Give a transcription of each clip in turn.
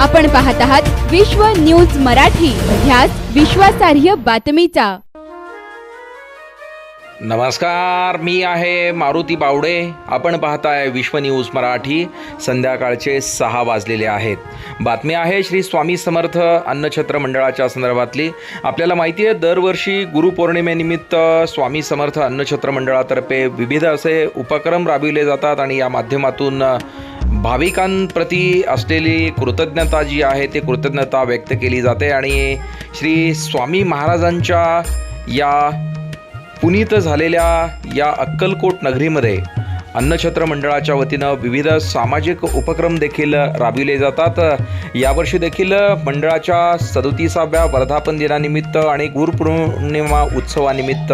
आपण पाहत आहात विश्व न्यूज मराठी ध्यास विश्वासार्ह बातमीचा. नमस्कार मी आहे मारुती बावडे. आपण पाहताय विश्व न्यूज मराठी. संध्याकाळचे सहा वाजलेले आहेत. बातमी आहे श्री स्वामी समर्थ अन्नछत्र मंडळाच्या संदर्भातली. आपल्याला माहिती आहे दरवर्षी गुरुपौर्णिमेनिमित्त स्वामी समर्थ अन्नछत्र मंडळातर्फे विविध असे उपक्रम राबविले जातात आणि या माध्यमातून भाविकांप्रती असलेली कृतज्ञता जी आहे ती कृतज्ञता व्यक्त केली जाते. आणि श्री स्वामी महाराजांच्या या पुनीत झालेल्या या अक्कलकोट नगरीमध्ये अन्नछत्र मंडळाच्या वतीनं विविध सामाजिक उपक्रम देखील राबविले जातात. यावर्षी देखील मंडळाच्या सदोतीसाव्या वर्धापन दिनानिमित्त आणि गुरुपौर्णिमा उत्सवानिमित्त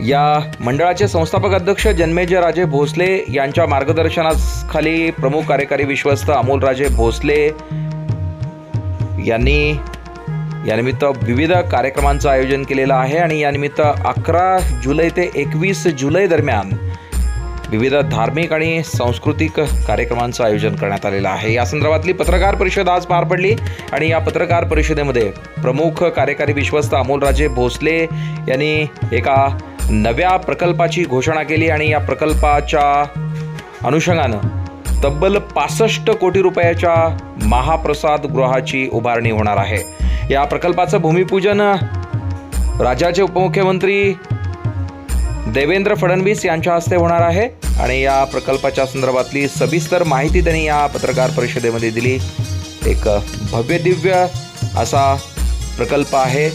या मंडळाचे संस्थापक अध्यक्ष जन्मेजय राजे भोसले यांच्या मार्गदर्शनाखाली प्रमुख कार्यकारी विश्वस्त अमोलराजे भोसले यांनी यानिमित्त विविध कार्यक्रमांचं आयोजन केलेलं आहे आणि यानिमित्त अकरा जुलै ते एकवीस जुलै दरम्यान विविध धार्मिक आणि सांस्कृतिक कार्यक्रमांचं आयोजन करण्यात आलेलं आहे. या संदर्भातली पत्रकार परिषद आज पार पडली आणि या पत्रकार परिषदेमध्ये प्रमुख कार्यकारी विश्वस्त अमोलराजे भोसले यांनी एका नव्या प्रकल्पाची घोषणा केली आणि या प्रकल्पाच्या अनुषंगानं तब्बल पासष्ट कोटी रुपयाच्या महाप्रसाद गृहाची उभारणी होणार आहे. या प्रकल्पाचं भूमिपूजन राज्याचे उपमुख्यमंत्री देवेंद्र फडणवीस यांच्या हस्ते होणार आहे आणि या प्रकल्पाच्या संदर्भातली सविस्तर माहिती त्यांनी या पत्रकार परिषदेमध्ये दिली. एक भव्य दिव्य असा प्रकल्प आहे.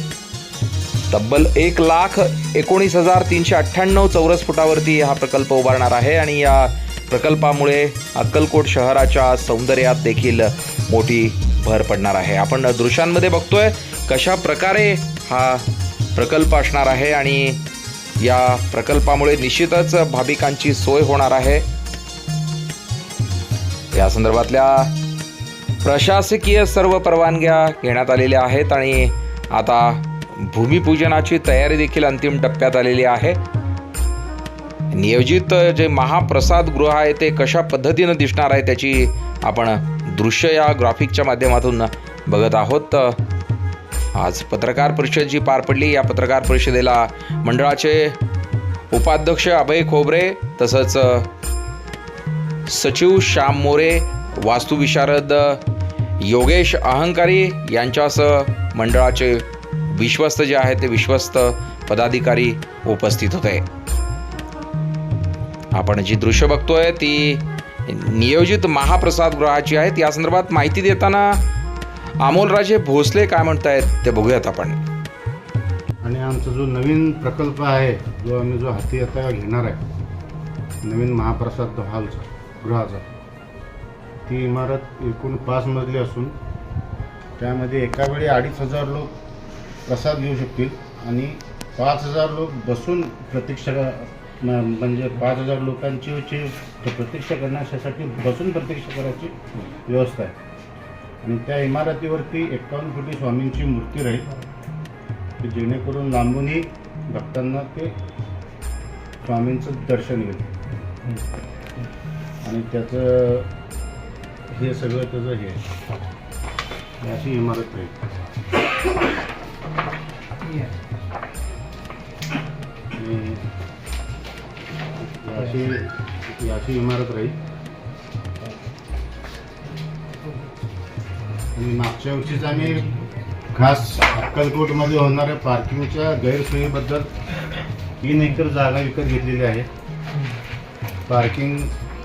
तब्बल एक लाख एकोणीस हजार तीनशे अठ्ठ्याण्णव चौरस फुटावरती हा प्रकल्प उभारणार आहे आणि या प्रकल्पामुळे अक्कलकोट शहराच्या सौंदर्यात देखील मोठी भर पडणार आहे. आपण दृश्यांमध्ये बघतोय कशा प्रकारे हा प्रकल्प असणार आहे आणि या प्रकल्पामुळे निश्चितच भाविकांची सोय होणार आहे. या संदर्भातल्या प्रशासकीय सर्व परवानग्या घेण्यात आलेल्या आहेत आणि आता भूमिपूजनाची तयारी देखील अंतिम टप्प्यात आलेली आहे. नियोजित जे महाप्रसाद गृह आहे ते कशा पद्धतीनं दिसणार आहे त्याची आपण दृश्य या ग्राफिकच्या माध्यमातून बघत आहोत. आज पत्रकार परिषद जी पार पडली या पत्रकार परिषदेला मंडळाचे उपाध्यक्ष अभय खोबरे तसंच सचिव श्याम मोरे वास्तुविशारद योगेश अहंकारी यांच्यासह मंडळाचे विश्वस्त जे आहेत ते विश्वस्त पदाधिकारी उपस्थित होते. आपण जी दृश्य बघतोय ती नियोजित महाप्रसाद गृहाची आहेत. या संदर्भात माहिती देताना अमोलराजे भोसले काय म्हणतायत ते बघूयात आपण. आणि आमचा जो नवीन प्रकल्प आहे जो आम्ही जो हाती आता घेणार आहे नवीन महाप्रसाद हॉलचा गृहाचा ती इमारत एकूण पाच मजली असून त्यामध्ये एका वेळी अडीच हजार लोक प्रसाद घेऊ शकतील आणि पाच हजार लोक बसून प्रतीक्षा म्हणजे पाच हजार लोकांची जी प्रतीक्षा करण्यासाठी बसून प्रतीक्षा करायची व्यवस्था आहे. आणि त्या इमारतीवरती एकावन्न फुटी स्वामींची मूर्ती राहील. की जेणेकरून लांबूनही भक्तांना ते स्वामींचं दर्शन येईल. आणि त्याचं हे सगळं त्याचं हे अशी इमारत राहील अशी अशी इमारत राहील. आणि मागच्या वर्षीच आम्ही खास अक्कलकोटमध्ये होणाऱ्या पार्किंगच्या गैरसोयीबद्दल तीन एकर जागा विकत घेतलेली आहे. पार्किंग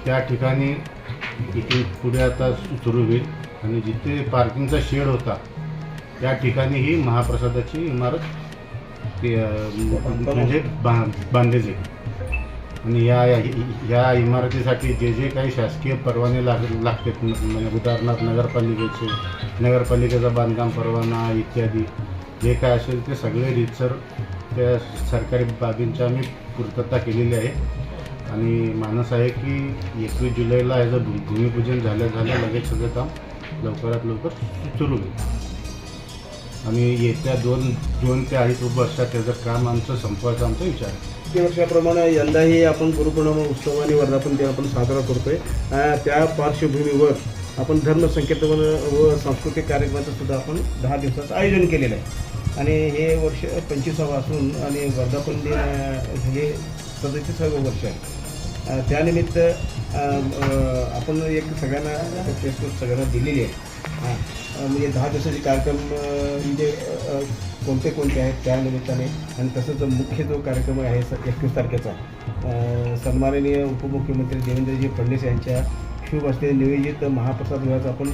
त्या ठिकाणी इथे पुढे आता सुरू होईल. आणि जिथे पार्किंगचा शेड होता त्या ठिकाणी ही महाप्रसादाची इमारत म्हणजे बांध बांधली जाईल. आणि या या इमारतीसाठी जे जे काही शासकीय परवाने लाग लागतात म्हणजे उदाहरणार्थ नगरपालिकेचे नगरपालिकेचा बांधकाम परवाना इत्यादी जे काय असेल ते सगळे रितसर त्या सरकारी बाबींची आम्ही पूर्तता केलेली आहे. आणि मानस आहे की एकवीस जुलैला याचं भू भूमिपूजन झाल्या झाल्या लगेच सगळं काम लवकरात लवकर सुरू होईल. आणि येत्या दोन दोन ते अडीच वर्षात त्याचं काम आमचं संपवायचा आमचा विचार आहे. प्रति वर्षाप्रमाणे यंदाही आपण गुरुपौर्णिमा उत्सव आणि वर्धापन दिन आपण साजरा करतोय. त्या पार्श्वभूमीवर आपण धर्मसंकीर्तन व सांस्कृतिक कार्यक्रमाचं सुद्धा आपण दहा दिवसाचं आयोजन केलेलं आहे. आणि हे वर्ष पंचवीसावं असून आणि वर्धापन दिन हे सदतीसावं वर्ष आहे. त्यानिमित्त आपण एक सगळ्यांना फेसबुक सगळ्यांना दिलेली आहे. हां म्हणजे दहा दिवसाचे कार्यक्रम म्हणजे कोणते कोणते आहेत त्या निमित्ताने आणि तसंच मुख्य जो कार्यक्रम आहे स एकवीस तारखेचा सन्माननीय उपमुख्यमंत्री देवेंद्रजी फडणवीस यांच्या शुभ असलेले नियोजित महाप्रसाद गृहाचा आपण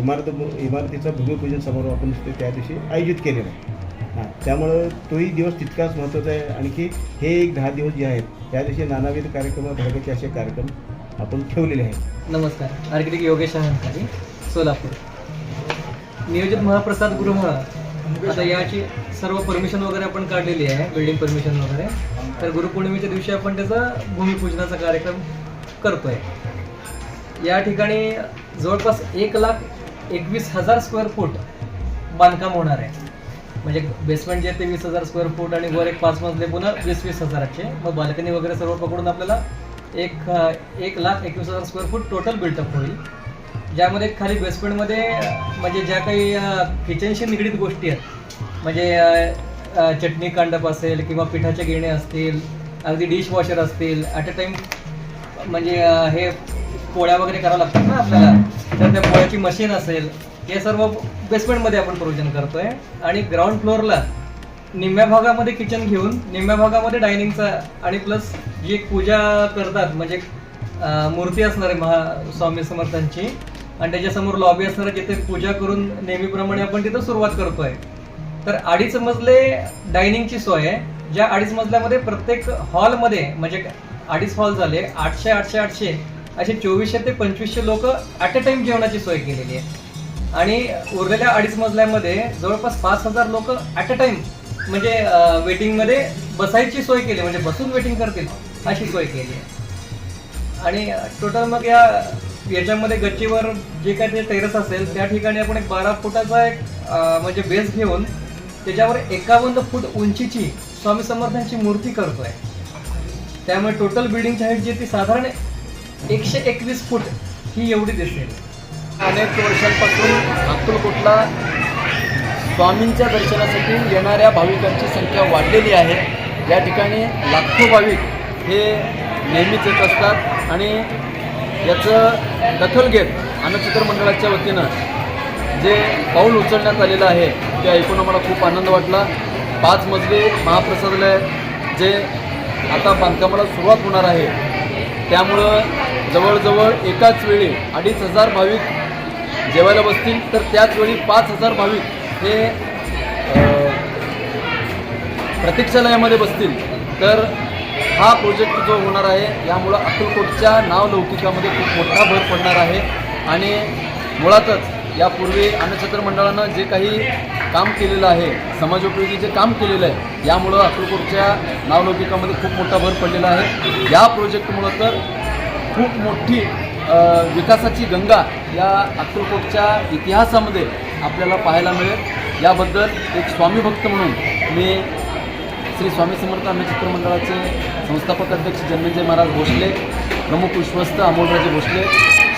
इमारत इमारतीचा भूमिपूजन समारोह आपण त्या दिवशी आयोजित केलेला आहे. हां त्यामुळं तोही दिवस तितकाच महत्त्वाचा आहे. आणखी हे एक दहा दिवस जे आहेत त्या दिवशी नानाविध कार्यक्रम भागाचे असे कार्यक्रम आपण ठेवलेले आहेत. नमस्कार. आर्किटेक्ट योगेश अहंकारी सोलापूर. नियोजित महाप्रसाद गृह. आता याची सर्व परमिशन वगैरे आपण काढलेली आहे बिल्डिंग परमिशन वगैरे. तर गुरुपौर्णिमेच्या दिवशी आपण त्याचा भूमिपूजनाचा कार्यक्रम करतोय. या ठिकाणी जवळपास एक लाख एकवीस हजार स्क्वेअर फूट बांधकाम होणार आहे. म्हणजे बेसमेंट जे आहे ते वीस हजार स्क्वेअर फूट आणि वर एक पाच मजले पुन्हा वीस वीस हजाराचे. मग बाल्कनी वगैरे सर्व पकडून आपल्याला एक एक लाख एकवीस हजार स्क्वेअर फूट टोटल बिल्टअप होईल. ज्यामध्ये खाली बेसमेंटमध्ये म्हणजे ज्या काही किचनशी निगडीत गोष्टी आहेत. म्हणजे चटणी कांडप असेल किंवा पिठाच्या गिरणे असतील अगदी डिशवॉशर असतील ॲट म्हणजे, अ टाईम म्हणजे हे पोळ्या वगैरे करावं लागतात ना आपल्याला. तर त्या पोळ्याची मशीन असेल हे सर्व बेसमेंटमध्ये आपण प्रोव्हिजन आहे आणि ग्राउंड फ्लोअरला निम्म्या भागामध्ये किचन घेऊन निम्म्या भागामध्ये डायनिंगचा आणि प्लस जी पूजा करतात म्हणजे मूर्ती असणार आहे महा स्वामी समर्थांची आणि त्याच्यासमोर लॉबी असणार जिथे पूजा करून नेहमीप्रमाणे आपण तिथं सुरुवात करतोय. तर अडीच मजले डायनिंगची सोय आहे. ज्या अडीच मजल्यामध्ये प्रत्येक हॉलमध्ये म्हणजे अडीच हॉल झाले आठशे आठशे आठशे असे चोवीसशे ते पंचवीसशे लोक ॲट अ टाइम जेवणाची सोय केलेली आहे. आणि उरलेल्या अडीच मजल्यामध्ये जवळपास पाच हजार लोक ॲट म्हणजे, अ टाइम म्हणजे वेटिंगमध्ये बसायची सोय केली म्हणजे बसून वेटिंग करतील अशी सोय केली आहे. आणि टोटल मग या याच्यामध्ये गच्चीवर जे काय ते टेरेस असेल त्या ठिकाणी आपण एक बारा फुटाचा एक म्हणजे बेस घेऊन त्याच्यावर एकावन्न फूट उंचीची स्वामी समर्थांची मूर्ती करतो आहे त्यामुळे टोटल बिल्डिंगची हाईट जी ती साधारण एकशे एकवीस फूट ही एवढी दिसेल. अनेक वर्षांपासून अक्कलकोटला स्वामींच्या दर्शनासाठी येणाऱ्या भाविकांची संख्या वाढलेली आहे. या ठिकाणी लाखो भाविक हे नेहमीच येत असतात आणि याचं दखल घेत अन्नचित्र मंडळाच्या वतीनं जे पाऊल उचलण्यात आलेलं आहे ते ऐकून आम्हाला खूप आनंद वाटला. पाच मजली महाप्रसादालय जे आता बांधकामाला सुरुवात होणार आहे त्यामुळं जवळजवळ एकाच वेळी अडीच हजार भाविक जेवायला बसतील. तर त्याच वेळी पाच हजार भाविक हे प्रतीक्षालयामध्ये बसतील. तर हा प्रोजेक्ट जो होणार आहे. यामुळं अक्कलकोटच्या नावलौकिकामध्ये खूप मोठा भर पडणार आहे. आणि मुळातच यापूर्वी अन्नछत्र मंडळानं जे काही काम केलेलं आहे समाजोपयोगी जे काम केलेलं आहे यामुळं अक्कलकोटच्या नावलौकिकामध्ये खूप मोठा भर पडलेला आहे. या प्रोजेक्टमुळं तर खूप मोठी विकासाची गंगा या अक्कलकोटच्या इतिहासामध्ये आपल्याला पाहायला मिळेल. याबद्दल एक स्वामी भक्त म्हणून मी श्री स्वामी समर्थ अन्नचित्र मंडळाचे संस्थापक अध्यक्ष जन्मेजय महाराज भोसले प्रमुख विश्वस्त अमोलराजे भोसले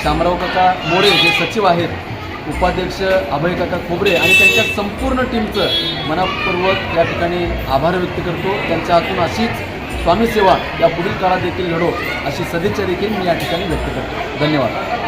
शामराव काका मोरे जे सचिव आहेत उपाध्यक्ष अभय काका खोबरे आणि त्यांच्या संपूर्ण टीमचं मनापूर्वक या ठिकाणी आभार व्यक्त करतो. त्यांच्या हातून अशीच स्वामी सेवा या पुढील काळात देखील घडो अशी सदिच्छा देखील मी या ठिकाणी व्यक्त करतो. धन्यवाद.